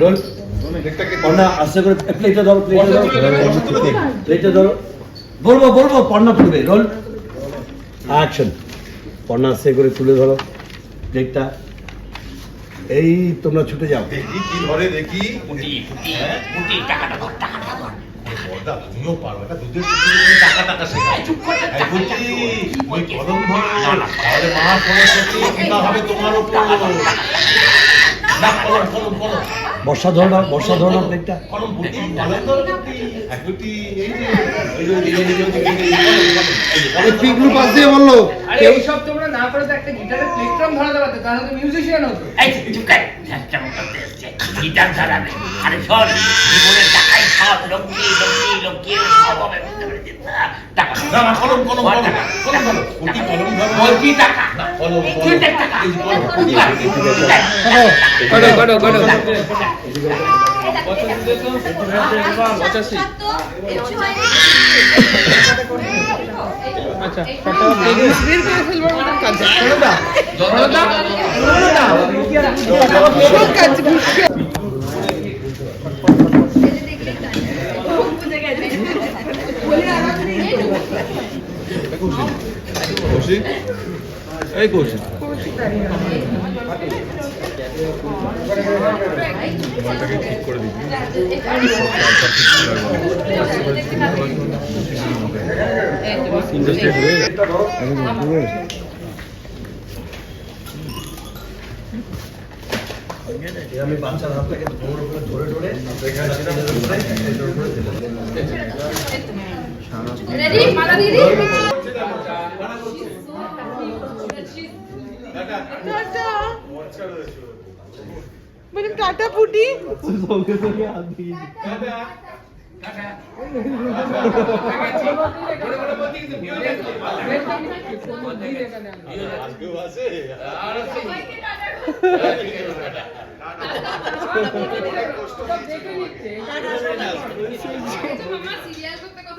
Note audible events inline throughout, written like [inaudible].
Role Parna আস্তে করে প্লেটে ধরো প্লেটে ধরো। প্লেটে ধরো বলব বলব পর্ণা তুলবে রোল অ্যাকশন পর্ণা আস্তে করে তুলে ধরো প্লেটটা এই তোমরা ছুটে যাও। দেখি কি ধরে দেখি। পুটি পুটি পুটি টাকাটা ধর টাকাটা ধর। বড়দা তুমিও পারো এটা দুধের তুমি টাকা টাকা শেখায় চুপ করে এই বলছি ওই কলম ধরো তাহলে মা সরস্বতী কৃপা হবে তোমার উপর। বর্ষা ধরো না বর্ষা ধরো না পিকলু পাশ দিয়ে বলল করে তো একটা গিটারের প্লেটফর্ম ধরাতে পারতো তাহলে তো মিউজিশিয়ান হতো এই কর ঝাঁচটা করতে এসছে গিটার ধরাবে আরে শোন জীবনের টাকাই সব লক্ষ্মী লক্ষ্মী লক্ষ্মী সব হবে বুঝতে পেরেছিস না? টাকা না কলম কলম ধর কলম টাকা, কলম টাকা, কলম পুটি টাকা। কলম বলছি টাকা কলম কলম টাকা এই যে কলম করো আচ্ছা বের করে ফেলবার ঠিক করে দিবি আমি বাচ্চার হাতটাকে তোমার উপরে ধরে ধরে এখানে মানে টাটা পুটি আজকেও আছে সিরিয়াল করতে কত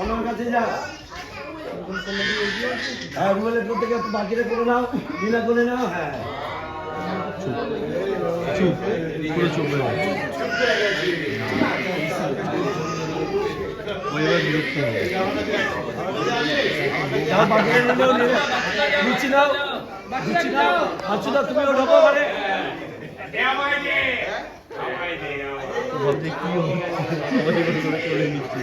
আমার কাছে যা। হ্যাঁ, রুবেলের প্রত্যেকে একটু বাকিটা করে নাও, করে নাও, হ্যাঁ। চুপ পুরো চুপ হয়ে গেছে ওই এবার বিরক্ত হবে যাও, নিলেও লুচি নাও, লুচি নাও, হাঁচুদা, তুমিও ঢোকো ওখানে। ভাবছি কি হবে সবাই এবার করে চলে নিচ্ছে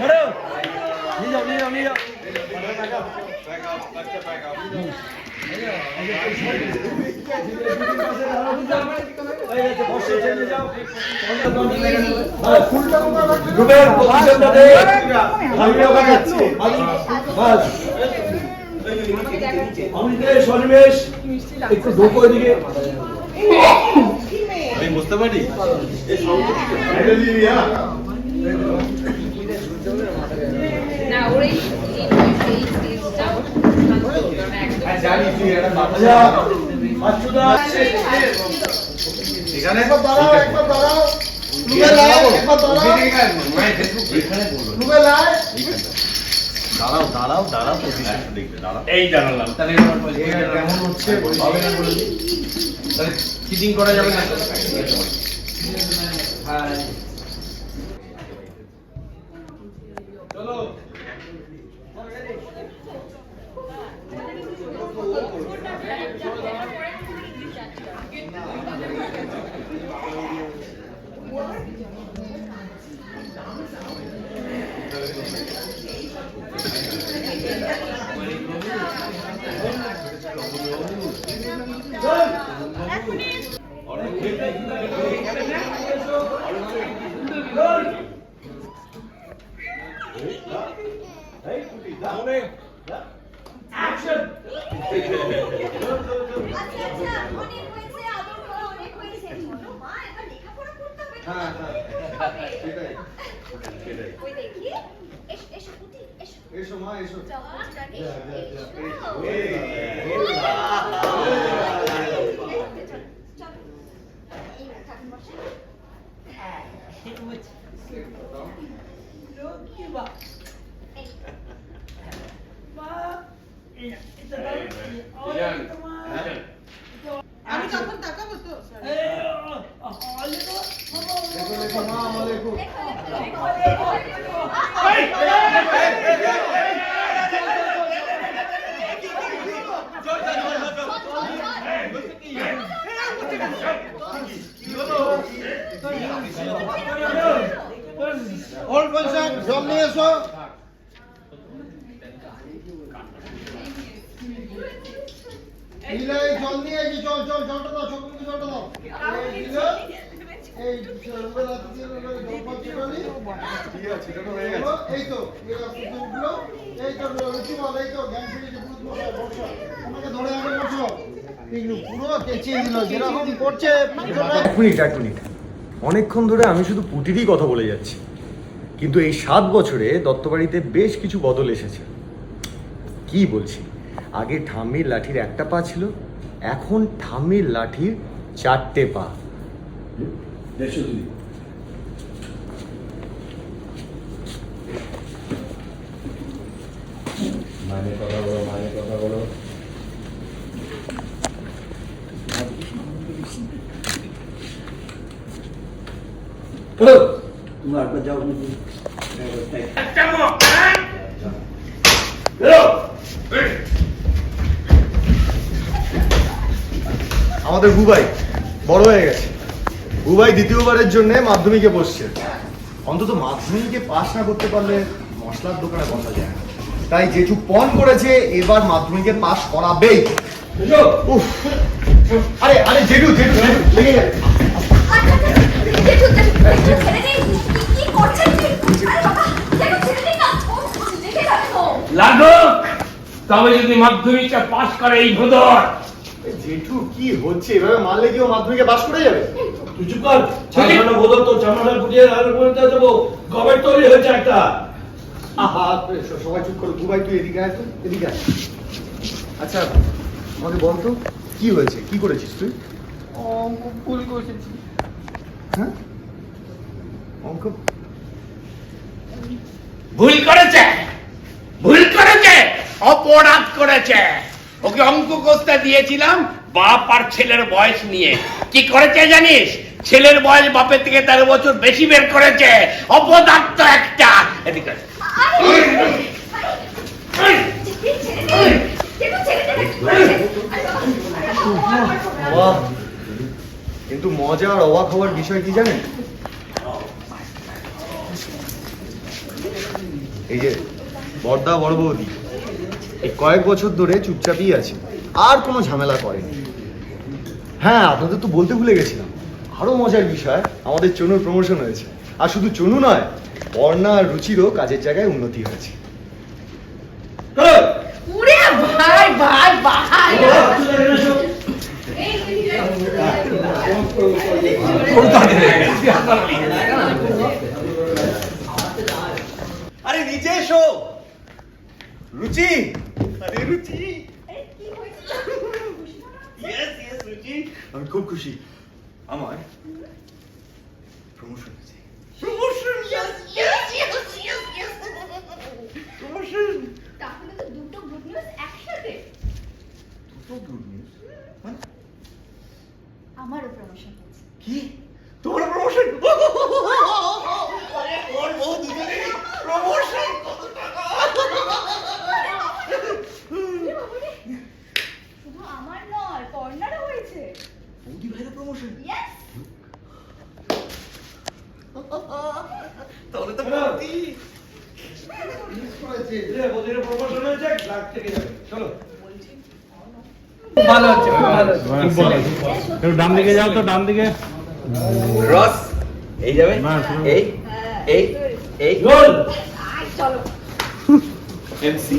ধরো। আমি- বাস। আমি সন্নিবেশ। একটু ঢোকো এদিকে আমি বুঝতে পারি না ওর এই এই এই স্টেজটাও জানি তুই এটা আচ্ছা, হাঁচুদা। এখানে একবার দাঁড়াও একবার দাঁড়াও রুবেল আয় একবার দাঁড়াও এখানে বলব রুবেল আয় দাঁড়াও দাঁড়াও দাঁড়াও পজিশনটা দেখবে দাঁড়াও এই জানালাম তাহলে কেমন হচ্ছে তাহলে করা যাবে না আচ্ছা আচ্ছা অনেক হয়েছে আদর করা অনেক হয়েছে চলো মা এবার লেখাপড়া করতে হবে হ্যাঁ হ্যাঁ সেটাই সেটাই ওই দেখি এসো এসো পুটি এসো এসো মা এসো চলো মুস্কান, এসো, এসো। এই, চলো, চলো। এই ঠাকুর মশাই। এই, আমি তখন তাকাবো তো sorry। লেখো লেখো মা আমার লেখো লেখো, লেখো, লেখো, লেখো। ওর বলছে জল নিয়ে এসো দিলে জল নিয়ে এই জল জল জলটা দাও জলটা দাও। এই দিলে এই রুবেল হাতে জল পাচ্ছে বলি ঠিক আছে এটা হয়ে গেছে। এই তো এই রাস্তা উঠল এই তো রুচি বল এই তো জ্ঞান ফিরে যে ভূত মশাই ধরে আগে বসো। পুরো কেচিয়ে দিল যেরকম করছে এক মিনিট এক মিনিট। অনেকক্ষণ ধরে আমি শুধু পুটিরই কথা বলে যাচ্ছি। কিন্তু এই সাত বছরে দত্তবাড়িতে বেশ কিছু বদল এসেছে। কি বলছি? আগে ঠাম্মির লাঠির একটা পা ছিল এখন ঠাম্মির লাঠির চারটে পা। মানে কথা বলো মানে কথা বলো। তোমরা একবার যাও একটা মুখ, হ্যাঁ? বেরো আমাদের গুবাই বড় হয়ে গেছে। গুবাই দ্বিতীয়বারের জন্য মাধ্যমিকে বসছে। অন্তত মাধ্যমিকে পাস না করতে পারলে মশলার দোকানে বসা যায় না। তাই যেটু পণ করেছে এবার মাধ্যমিকে পাস করাবেই। আরে আরে জেঠু জেঠু জেঠু, লেগে জেঠু, জেঠু, জেঠু, জেঠু, তবে যদি মাধ্যমিকটা পাশ করে এই ভোদর জেঠু কি হচ্ছে? এভাবে মারলে কি ও মাধ্যমিকে পাস করে যাবে? তুই চুপ কর। বদল তো ফুটিয়ে আর বলতে দেবো। গবেট তৈরি হয়েছে একটা। আহা সবাই চুপ করো। দুবাই তুই এদিকে আয় তো এদিকে আয়। আচ্ছা আমাকে বল তো কি হয়েছে? কি করেছিস তুই? ভুল করেছি। হ্যাঁ? অঙ্ক? ভুল করেছে। ভুল করেছে। অপরাধ করেছে। ওকে অঙ্ক করতে দিয়েছিলাম বাপ আর ছেলের বয়স নিয়ে। কি করেছে জানিস? ছেলের বয়স বাপের থেকে তেরো বছর বেশি বের করেছে। অপদার্থ একটা। এদিকে কিন্তু মজা আর অবাক হওয়ার বিষয় কি জানেন? এই যে, বর্দা বড় বৌদি। এই কয়েক বছর ধরে চুপচাপই আছে। আর কোনো ঝামেলা করেনি। হ্যাঁ আপনাদের তো বলতে ভুলে গেছিলাম। আরও মজার বিষয়, আমাদের চনুর প্রমোশন হয়েছে। আর শুধু চনু নয়, বর্ণা আর রুচিরও কাজের জায়গায় উন্নতি হয়েছে হ্যালো উড়ে ভাই ভাই ভাই আরে নিচে এসো রুচি আরে রুচি আরে, কি হয়েছে? ইয়েস ইয়েস রুচি আমি খুব খুশি আমার প্রমোশন আছে প্রমোশন প্রমোশন তাহলে তো দুটো গুড নিউজ একসাথে। দুটো গুড নিউজ মানে? আমারও প্রমোশন হয়েছে। কি? তোমার প্রমোশন [laughs] আরে ওর বউ দুজনে প্রমোশন শুধু আমার নয় কর্নারও হয়েছে বৌদি ভাইয়ের প্রমোশন ইয়েস তাহলে তো হ্যালো। বৌদি প্রমোশন হয়েছে লাখ থেকে যাবে। চলো। ভালো হচ্ছে ভালো হচ্ছে। খুব ভালো একটু ডান দিকে যাও তো ডান দিকে। রস এই যাবে এই এই এই। গোল! চলো এমসি